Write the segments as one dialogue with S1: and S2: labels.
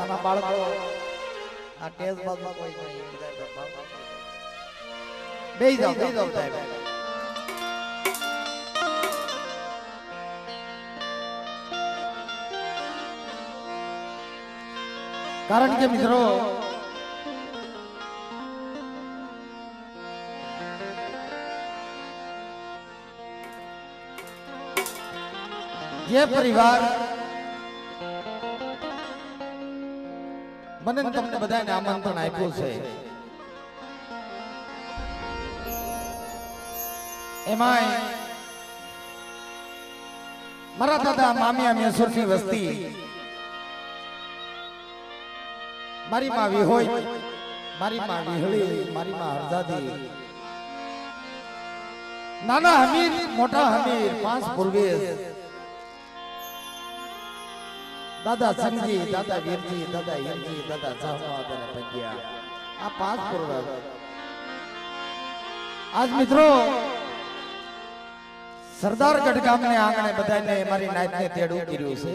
S1: નાના બાળકો, આ ટેસ બાજુ કોઈ નહીં. બેહી જાઓ બેહી જાઓ સાહેબ. કારણ કે મિત્રો, જે પરિવાર મને તમને બધાને આમંત્રણ આપ્યું છે. એમાંય મારા દાદા મામિયા મેસુરની વસ્તી, મારી માં વિહોય, મારી માં વિહળી, મારી માં હરદાદી. નાના હમીર, મોટા હમીર, પાંચ પૂર્વેશ દાદા સંગજી દાદા વીરજી, દાદા હિરજી, દાદા જહમત અને પંડ્યા. આ પાંચ પૂર્વ આજ મિત્રો સરદારગઢ ગામને આંગણે બધાને મારી નાયતને તેડું કર્યું છે.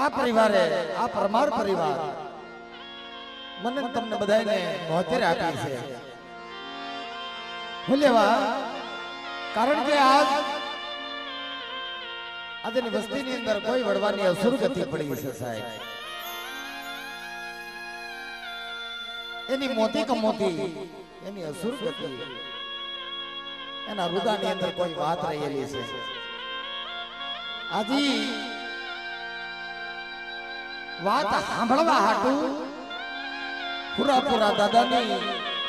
S1: આ પરિવારે, આ પરમાર પરિવાર મને તમને બધાને મોતેર આપી છે. હું કારણ કે આજ આજની વસ્તીની અંદર કોઈ વડવાની અસુરગતિ પડી. છે સાહેબ એની મોતી કમોતી એની અસુરગતિ એના રુદાની અંદર કોઈ વાત રહેલી છે. આજી વાત સાંભળવા હાટું પૂરા પૂરા દાદાની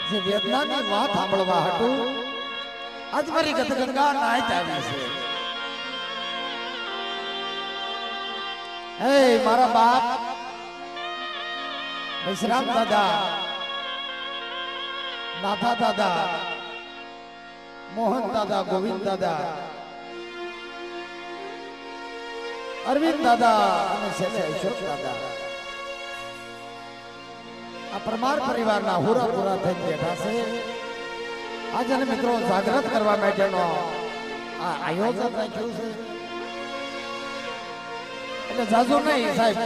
S1: જે વેદનાની વાત સાંભળવા હાટું આજ મારી ગતગંગા નાય આવી છે. હે, મારા બાપ. વિશ્રામ દાદા. નાથા દાદા. મોહન દાદા, ગોવિંદ દાદા. અરવિંદ દાદા અને છેલ્લે અશોક દાદા. આ પરમાર પરિવારના હુરા પૂરા થઈ બેઠા છે. આજે મિત્રો જાગૃત કરવા માટેનો આ આયોજન રાખ્યું છે. એટલે જાજુ નહીં, સાહેબ.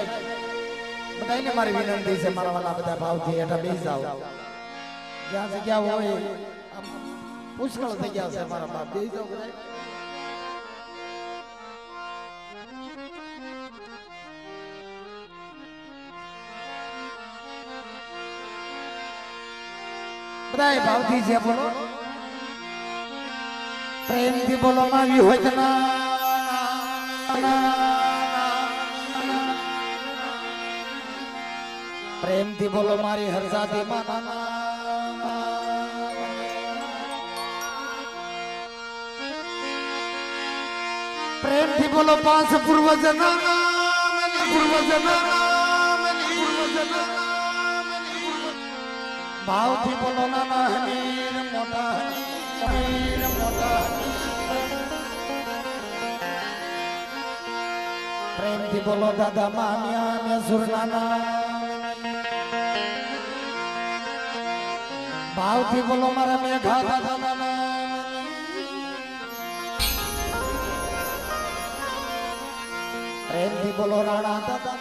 S1: બધાને મારી વિનંતી છે, મારા વાલા બધા ભાવથી હેઠા બેસી જાઓ. જ્યાં જગ્યા હોય પુષ્કળ થઈ ગયા છે મારા બાપ. બેસી જાઓ બધા બધાય ભાવથી છે બોલો. પ્રેમથી બોલો માવી હોય પ્રેમથી બોલો મારી હરસાદી પ્રેમથી બોલો પાંચ પૂર્વજ ભાવથી બોલો નાના હમીર, મોટા હમીર, મોટા પ્રેમથી બોલો દાદા મામ્યા, મેસુર નાના. ભાવથી બોલો મારા મેઘા દાદા પ્રેમથી બોલો રાણા દાદા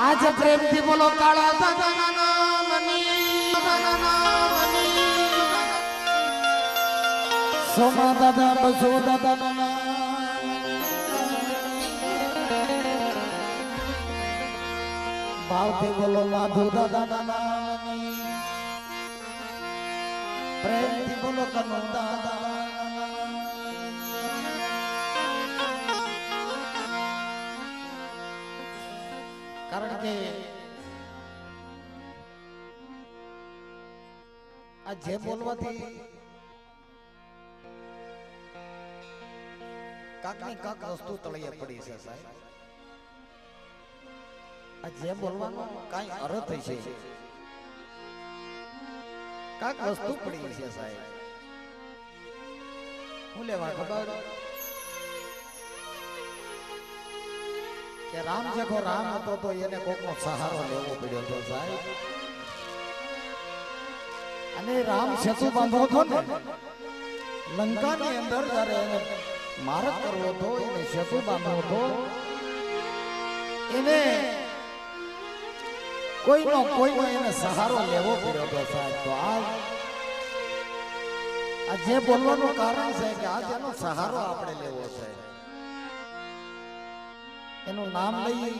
S1: આજ પ્રેમથી બોલો કાળા દાદા સોમા દાદા, બસો દાદા ભાવથી બોલો માધુ દાદા પ્રેમથી બોલો કનુ દાદા કારણ કે આ જે બોલવાથી કાકની કાક વસ્તુ તળિયે પડી છે સાહેબ. આ જે બોલવાનો કાંઈ અર્થ છે. કાક વસ્તુ પડી છે સાહેબ. હું લેવા ખબર? કે રામ જખો રામ હતો તો એને કોકનો સહારો લેવો પડ્યો હતો સાહેબ. અને રામ સેતુ બાંધો હતો ને, લંકાની અંદર જ્યારે એને મારક કરવો હતો, એને સેતુ બાંધવો હતો, એને કોઈનો કોઈનો એને સહારો લેવો પડ્યો હતો સાહેબ. તો આ આ જે બોલવાનું કારણ છે કે આજ એનો સહારો આપણે લેવો છે. એનું નામ લઈ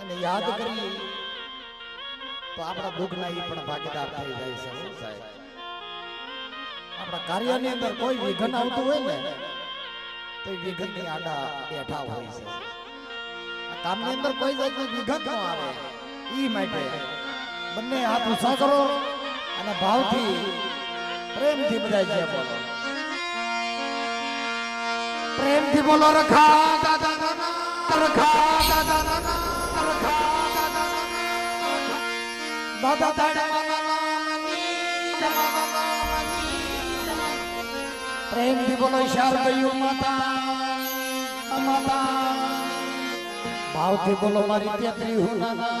S1: એને યાદ કરી તો આપણા દુઃખના એ પણ ભાગીદાર થઈ જાય છે સાહેબ? આપણા કાર્યની અંદર કોઈ વિઘન આવતું હોય ને, તો એ વિઘનની આડા બેઠા હોય છે. કામની અંદર કોઈ જાતનું વિઘન ન આવે. ઈ માટે બંને હાથ ઊંચા કરો અને ભાવથી પ્રેમથી બધા જે બોલો. પ્રેમથી બોલો, રખા દાદા નાના, રખા દાદા નાના, રખા દાદા નાના. દાદા દાદા પ્રેમથી બોલો શારદયું માતા માતા. ભાવથી બોલો મારી તેત્રી હું. નાના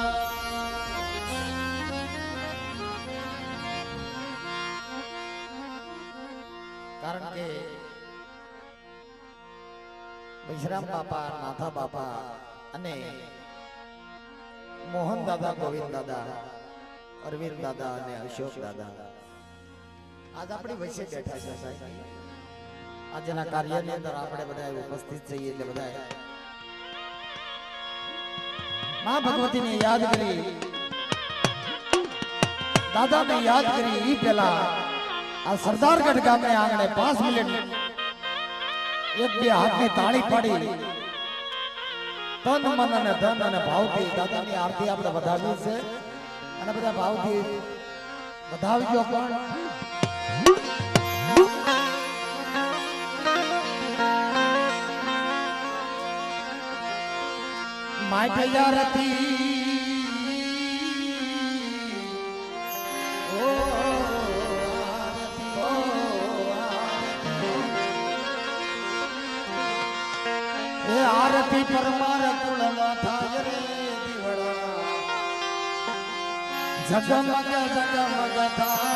S1: કારણ કે વિશ્રામ બાપા, નાથા બાપા અને મોહન દાદા, ગોવિંદ દાદા, અરવિંદ દાદા અને અશોક દાદા આજ આપણી વચ્ચે બેઠા છે સાહેબ. આજના કાર્યની અંદર આપણે બધા ઉપસ્થિત છીએ એટલે બધા મા ભગવતીને યાદ કરી દાદાને યાદ કરી ઈ પેલા આ સરદારગઢ ગામને આંગણે પાંચ મિનિટ એક બે હાથની તાળી પાડી તન મન અને ધન અને ભાવથી દાદાની આરતી આપણે વધારવી છે અને બધા ભાવથી વધાવજો પણ માટે આરતી ઓ. એ આરતી પરમાર કુળમાં થાય રે દીવડા જગમગ જગમગ તારતા.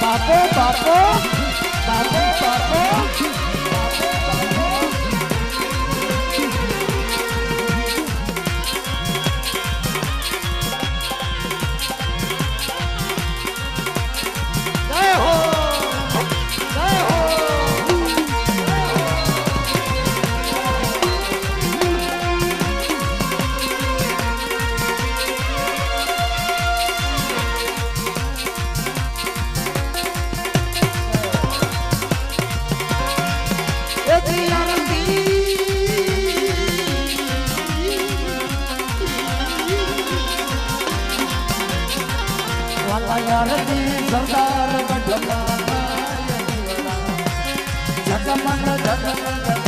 S1: બાપો બાપો યારથી સરદાર જગમન જગમગ